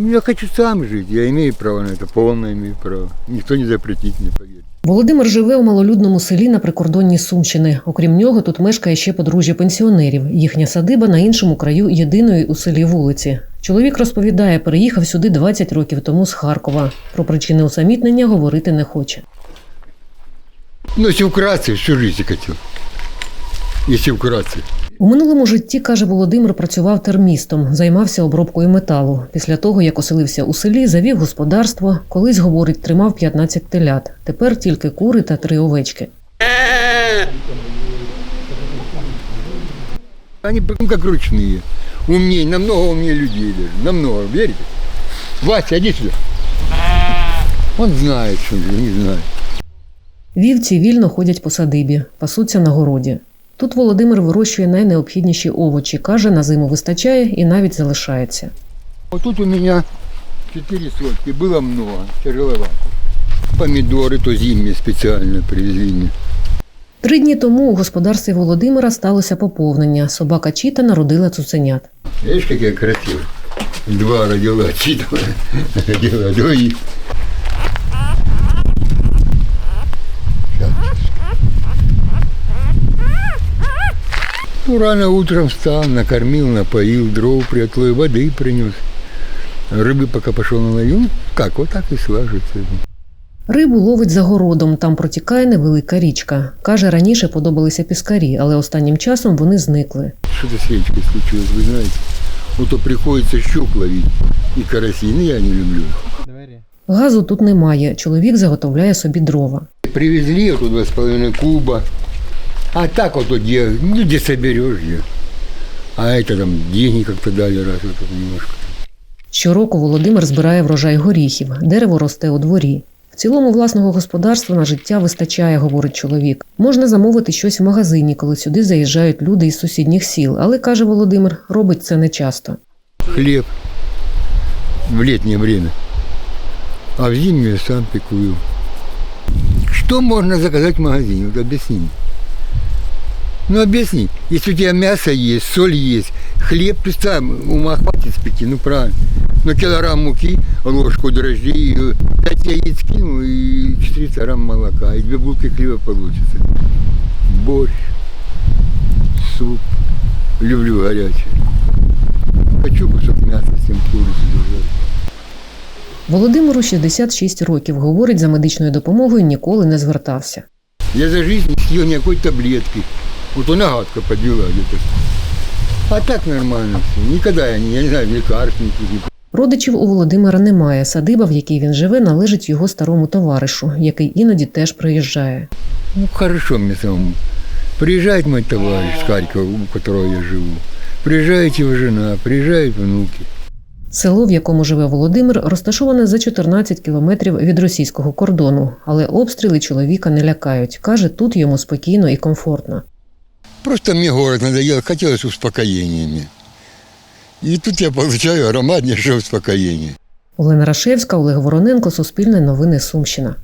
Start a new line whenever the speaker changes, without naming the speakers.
Ну, я хочу сам жить, я имею право на это, полное имею право. Никто не запретит мне, поверьте.
Володимир живе у малолюдному селі на прикордонні Сумщини. Окрім нього, тут мешкає ще подружжя пенсіонерів. Їхня садиба на іншому краю єдиної у селі вулиці. Чоловік розповідає, переїхав сюди 20 років тому з Харкова. Про причини усамітнення говорити не хоче.
Ну, если вкратце, всю жизнь хотел. Если вкратце.
У минулому житті, каже Володимир, працював термістом, займався обробкою металу. Після того, як оселився у селі, завів господарство. Колись, говорить, тримав 15 телят. Тепер тільки кури та три овечки.
Они ну, как ручные. Умнее, намного умнее людей даже. Намного, верите? Вася, иди сюда. Он знает, что ли, не знает.
Вівці вільно ходять по садибі, пасуться на городі. Тут Володимир вирощує найнеобхідніші овочі. Каже, на зиму вистачає і навіть залишається.
Вот тут у меня четыре сотки, было много, тяжеловато. Помидоры то зимние специально привезли мне.
Три дні тому у господарстві Володимира сталося поповнення. Собака Чіта народила цуценят.
Видишь, какая красивая. Два родила, читала, родила двоих. Ну, рано утром встал, накормил, напоил, дров приотлой, воды принес. Рыбы пока пошел наловил. Ну, Как, вот так и слаживается.
Рибу ловить за городом, там протікає невелика річка. Каже, раніше подобалися піскарі, але останнім часом вони зникли.
Что-то с речкой случилось, вы знаете. Вот то приходится щук ловить и карасей. Ну, я не люблю.
Газу тут немає. Чоловік заготовляє собі дрова.
Привезли вот два с половиной куба. А так вот где, ну, где соберешь где. А это там деньги как-то дали раз вот это немножко.
Щороку Володимир збирає врожай горіхів. Дерево росте у дворі. В цілому власного господарства на життя вистачає, говорить чоловік. Можна замовити щось в магазині, коли сюди заїжджають люди із сусідніх сіл. Але каже Володимир, робить це не часто.
Хлеб в летнее время. А в зимнее сам пекую. Что можно заказать в магазине? Вот объясни мне. Ну объясни, если у тебя мясо есть, соль есть, хлеб, ты сам ума хватит спеки, ну правильно. Ну килограмм муки, ложку дрожжей, и 5 яиц кинул и 400 грамм молока, и две булки хлеба получится. Борщ, суп, люблю горячий. Хочу кусок мяса с тем курицу держать.
Володимиру 66 років. Говорить, за медичною допомогою ніколи не звертався.
Я за жизнь не съел никакой таблетки. Вот она гадко подвела где-то. А так нормально все. Никогда я не, я не знаю, лекарств никаких
Родичів у Володимира немає. Садиба, в якій він живе, належить його старому товаришу, який іноді теж приїжджає.
Ну, хорошо мне самому. Приезжает мой товарищ с Харькова, у которого я живу. Приезжает его жена, приезжают внуки.
Село, в якому живе Володимир, розташоване за 14 кілометрів від російського кордону, але обстріли чоловіка не лякають. Каже, тут йому спокійно і комфортно.
Просто мне город надоел, хотелось успокоениями. І тут я получаю громаднейшее успокоение.
Олена Рашевська, Олег Вороненко, Суспільне новини Сумщина.